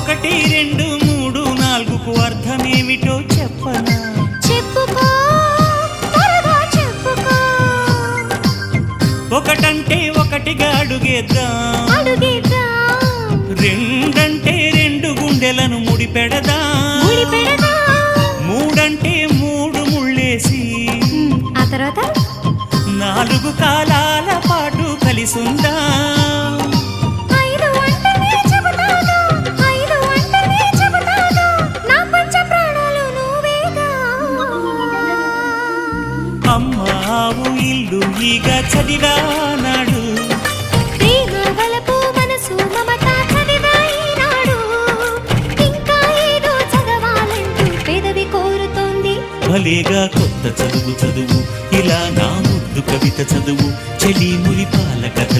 ఒకటి రెండు మూడు నాలుగుకు అర్థమేమిటో చెప్పనా? చెప్పుకో చెప్పుకో. ఒకటంటే ఒకటిగా అడుగేద్దాం. రెండంటే రెండు గుండెలను ముడిపెడదాం. ముడి పెడదాం మూడంటే మూడు ముళ్ళేసి. ఆ తర్వాత? నాలుగు కాలాల పాటు కలిసుందాం. అమ్మావు ఇల్లు చదివానాడు. ఇంకా కోరుతోంది. భలేగా కొత్త చదువు చదువు ఇలా నా ముద్దు కవిత చదువు చెలి మురిపాల చదువు